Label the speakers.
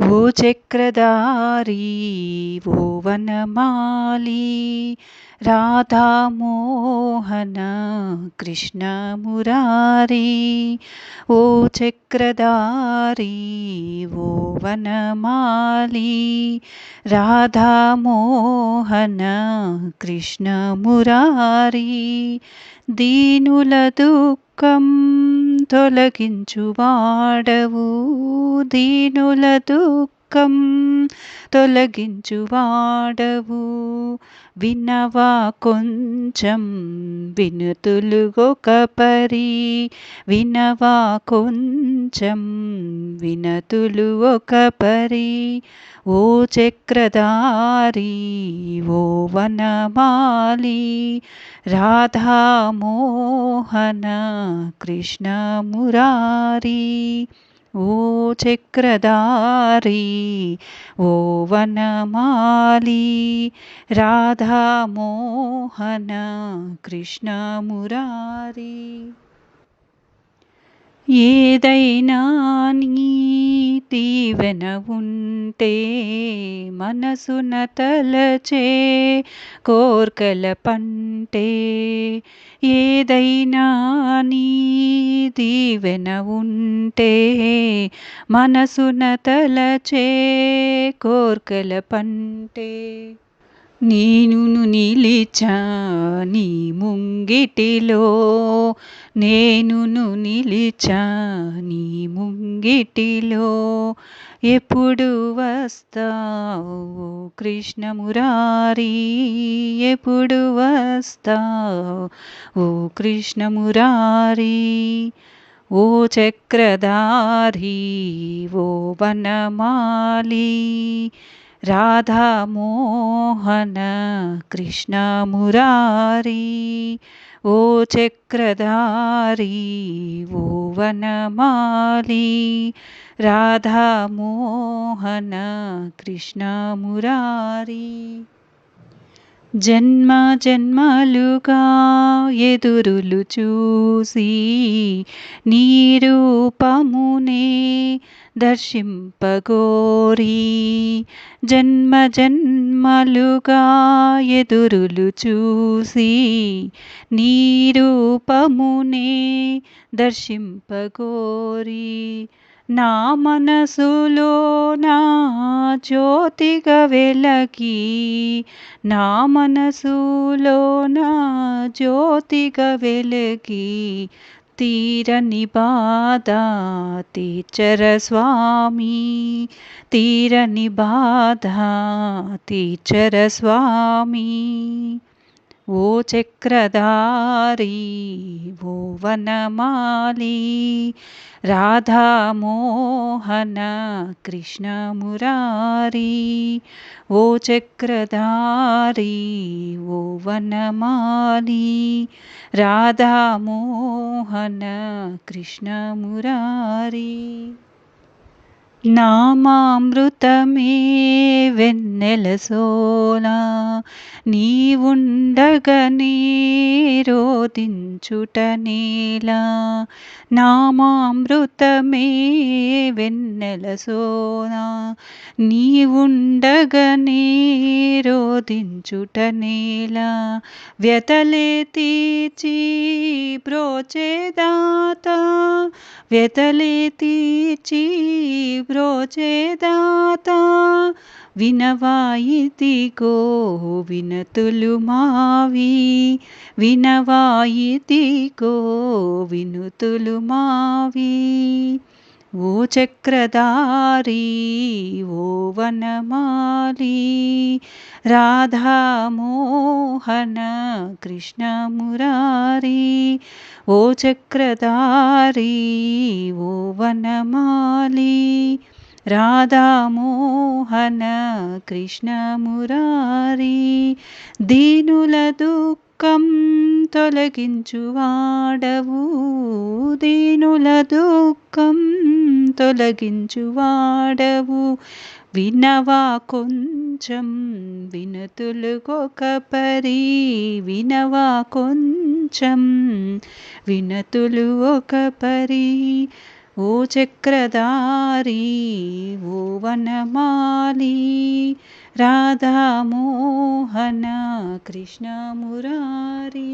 Speaker 1: वो चक्रदारी वो वनमाली। राधामोहन कृष्णमुरारी वो कृष्ण चक्रदारी वो वनमाली। राधामोहन कृष्णमुरारी दीनुलदुःखम् మురారి దీనుల తొలగించువాడవు దుఃఖం తొలగించువాడవు వినవా కొంచెం వినుతులు ఒక పరి వినవా కొంచెం వినతులు ఒక పరి ఓ చక్రధారి ఓ వనమాలి రాధామోహన కృష్ణ మురారి ओ चक्रदारी ओ वनमाली राधामोहन कृष्णमुरारी ఏదైనా నీ దీవెన ఉంటే మనసున తలచే కోర్కల పంటే. ఏదైనా నీ దీవెన ఉంటే మనసున తలచే కోర్కల పంటే. నేనును నిలిచా నీ ముంగిటిలో. నేనును నిలిచా నీ ముంగిటిలో. ఎప్పుడు వస్తావు కృష్ణ మురారి ఎప్పుడు వస్తావు ఓ కృష్ణ మురారి ఓ చక్రధారి ఓ వనమాలి. రాధామోహన కృష్ణ మురారి ఓ చక్రధారి ఓ వనమాలి రాధామోహన కృష్ణ మురారి జన్మ జన్మలుగా ఎదురులు చూసి నీ రూపమునే దర్శింపగోరి. జన్మ జన్మలుగా ఎదురులు చూసి నీ రూపమునే దర్శింపగోరి. నా మనసులో నా జ్యోతిగా వెలకి నా మనసులో నా జ్యోతిగా వెలకి తీరని బాధ తీర్చర స్వామి తీరని బాధ తీర్చర స్వామి. ఓ చక్రధారి ఓ వనమాలి రాధామోహన కృష్ణమురారి ఓ చక్రధారి ఓ వనమాలి రాధామోహన కృష్ణమురారి నామామృతమే వెన్నెల సోనా నీవుండగనే రోదించుట నేలా. నామామృతమే వెన్నెల సోనా నీవుండగనే రోదించుట నేలా. వ్యతలే తీచి బ్రోచేదాత వ్యతలే తీర్చి బ్రోచేదాత వినవాయితిగో వినతులు మావి వినవాయితిగో వినుతులు మావి. ఓ చక్రధారి ఓ వనమాలి రాధామోహన కృష్ణ మురారి ఓ చక్రధారి ఓ వనమాలి. రాధామోహన కృష్ణ మురారి దీనుల దుఃఖం తొలగించువాడవు దీనుల దుఃఖం తొలగించువాడవు వినవా కొంచెం వినతులుగొక పరి వినవా కొంచెం వినతులు ఒక పరి ఓ చక్రధారి ఓ వనమాలి రాధామోహన కృష్ణ మురారి